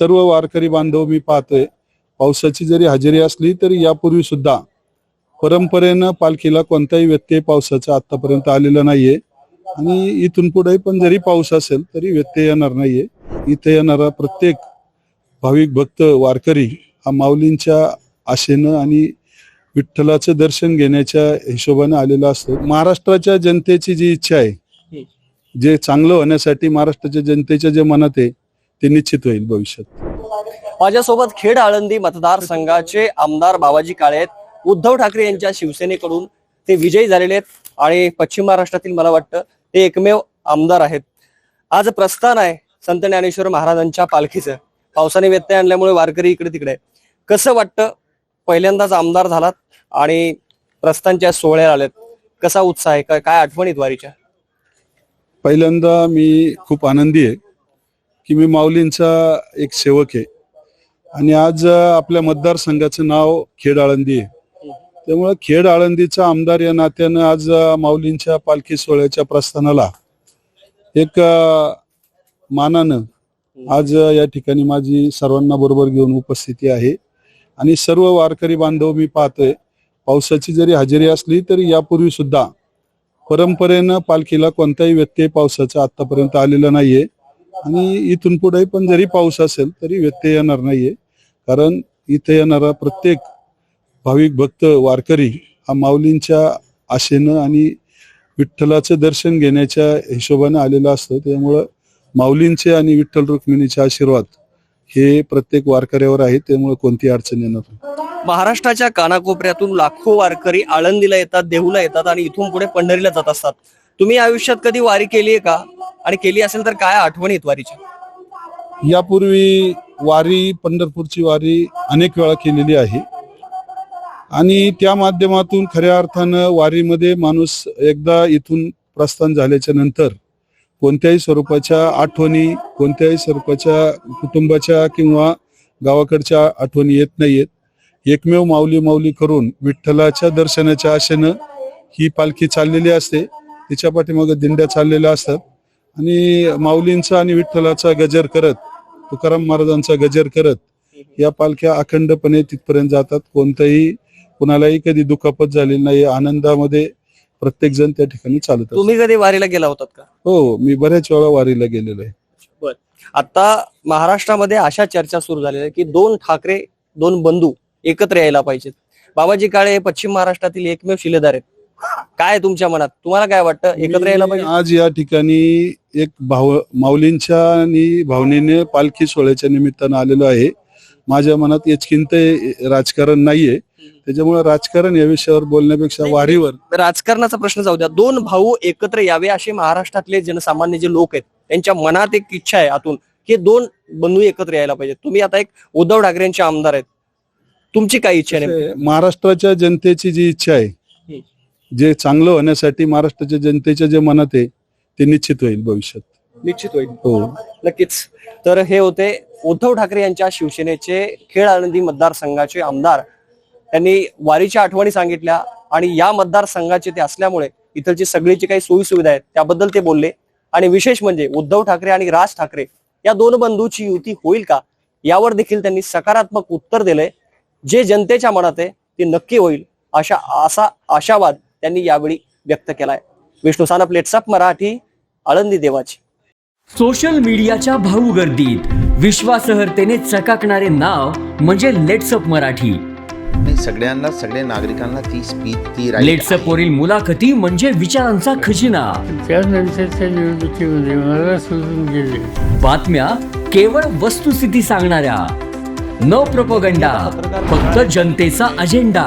सर्व वारकरी बांधव मी पाहतोय. पावसाची जरी हजेरी असली तरी यापूर्वी सुद्धा परंपरेनं पालखीला कोणताही व्यत्यय पावसाचा आतापर्यंत आलेला नाहीये. आणि इथून पुढे पण जरी पाऊस असेल तरी व्यत्यय येणार नाहीये. इथे येणारा प्रत्येक भाविक भक्त वारकरी हा माऊलींच्या आशेनं आणि विठ्ठलाचं दर्शन घेण्याच्या हिशोबाने आलेला असतो. महाराष्ट्राच्या जनतेची जी इच्छा आहे जे चांगलं होण्यासाठी महाराष्ट्राच्या जनतेच्या जे मनात आहे ते निश्चित होईल भविष्यात. माझ्यासोबत खेड आळंदी मतदारसंघाचे आमदार बाबाजी काळे आहेत. उद्धव ठाकरे यांच्या शिवसेनेकडून ते विजयी झालेले आहेत आणि पश्चिम महाराष्ट्रातील मला वाटतं ते एकमेव आमदार आहेत. आज प्रस्थान आहे संत ज्ञानेश्वर महाराजांच्या पालखीचं. पावसाने व्यत्यय आणल्यामुळे वारकरी इकडे तिकडे कसं वाटतं? पहिल्यांदाच आमदार झालात आणि प्रस्थानच्या सोहळ्याला आलेत. कसा उत्साह आहे? काय आठवणीत वारीच्या? पहिल्यांदा मी खूप आनंदी आहे. की मी माऊलींचा एक सेवक आहे. आणि आज आपल्या मतदारसंघाचं नाव खेड आळंदी आहे. त्यामुळे खेड आळंदीचा आमदार या नात्यानं आज माऊलींच्या पालखी सोहळ्याच्या प्रस्थानाला एक मानानं आज या ठिकाणी माझी सर्वांना बरोबर घेऊन उपस्थिती आहे. आणि सर्व वारकरी बांधव मी पाहतोय पावसाची जरी हजेरी असली तरी यापूर्वी सुद्धा परंपरेनं पालखीला कोणताही व्यत्यय पावसाचा आतापर्यंत आलेला नाहीये. आणि इथून पुढे पण जरी पाऊस असेल तरी व्यत्यय येणार नाहीये. कारण इथे येणारा प्रत्येक भाविक भक्त वारकरी हा माऊलींच्या आशेनं आणि विठ्ठलाचं दर्शन घेण्याच्या हिशोबाने आलेला असतं. त्यामुळं माऊलींचे आणि विठ्ठल रुक्मिणीचे आशीर्वाद हे प्रत्येक वारकऱ्यावर आहे त्यामुळे कोणती अडचण येणार नाही. महाराष्ट्राच्या कानाकोपऱ्यातून लाखो वारकरी आळंदीला येतात देहूला येतात आणि इथून पुढे पंढरीला जात असतात. तुम्ही आयुष्यात कधी वारी केली आहे का? आणि केली असेल तर काय आठवणी आहेत वारीच्या? यापूर्वी वारी पंढरपूरची वारी अनेक वेळा केलेली आहे. आणि त्या माध्यमातून खऱ्या अर्थानं वारीमध्ये माणूस एकदा इथून प्रस्थान झाल्याच्यानंतर कोणत्याही स्वरूपाच्या आठवणी कोणत्याही स्वरूपाच्या कुटुंबाच्या किंवा गावाकडच्या आठवणी येत नाहीयेत. एकमेव माऊली माऊली करून विठ्ठलाच्या दर्शनाच्या आशेनं ही पालखी चाललेली असते. तिच्या पाठीमागे दिंड्या चाललेल्या असतात. आणि माऊलींचा आणि विठ्ठलाचा गजर करत तुकाराम महाराजांचा गजर करत या पालख्या अखंडपणे तिथपर्यंत जातात. कोणतंही कुणालाही कधी दुखापत झालेली नाही आनंदामध्ये प्रत्येक जण त्या ठिकाणी चालत. तुम्ही कधी वारीला गेला होतात का? हो मी बऱ्याच वेळा वारीला गेलेलो आहे. आता महाराष्ट्रामध्ये अशा चर्चा सुरू झालेल्या की दोन ठाकरे दोन बंधू एकत्र यायला पाहिजेत. बाबाजी काळे हे पश्चिम महाराष्ट्रातील एकमेव शिलेदार आहेत. काय तुमच्या मनात? तुम्हाला काय वाटतं? एकत्र यायला पाहिजे? आज या ठिकाणी एक भाव माऊलींच्या आणि भावनेने पालखी सोहळ्याच्या निमित्तानं आलेलो आहे. माझ्या मनात याचकिंत राजकारण नाहीये. त्याच्यामुळे राजकारण या विषयावर बोलण्यापेक्षा नाही. वारीवर राजकारणाचा प्रश्न जाऊ द्या. दोन भाऊ एकत्र यावे असे महाराष्ट्रातले जनसामान्य जे लोक आहेत त्यांच्या मनात एक इच्छा आहे आतून. हे दोन बंधू एकत्र यायला पाहिजेत. तुम्ही आता एक उद्धव ठाकरेंचे आमदार आहेत. तुमची काय इच्छा आहे, महाराष्ट्राच्या जनतेची जी इच्छा आहे जे चांगलं होण्यासाठी महाराष्ट्राच्या जनतेच्या जे मनात आहे ते निश्चित होईल भविष्यात. निश्चित होईल. हो. नक्कीच. तर हे होते उद्धव ठाकरे यांच्या शिवसेनेचे खेळ आनंदी मतदारसंघाचे आमदार. त्यांनी वारीच्या आठवणी सांगितल्या आणि या मतदारसंघाचे ते असल्यामुळे इथलची सगळीची काही सोयी सुविधा आहेत त्याबद्दल ते बोलले. आणि विशेष म्हणजे उद्धव ठाकरे आणि राज ठाकरे या दोन बंधूची युती होईल का यावर देखील त्यांनी सकारात्मक उत्तर दिलंय. जे जनतेच्या मनात आहे ते नक्की होईल. अशा असा आशावाद त्यांनी यावेळी व्यक्त केलाय. विष्णू सानप प्लेट्सअप मराठी आळंदी देवाची. सोशल मीडियाच्या भाऊ गर्दीत विश्वासार्हतेने चकाकणारे नाव म्हणजे लेट्सअप मराठी. सगळ्यांना सगळ्या नागरिकांना ती स्पीच ती लेट्सअप. वरील मुलाखती म्हणजे विचारांचा खजिना. त्यानंतरच्या निवडणुकीमध्ये मला सोडून गेले. बातम्या केवळ वस्तुस्थिती सांगणाऱ्या. न प्रपोगंडा फक्त जनतेचा अजेंडा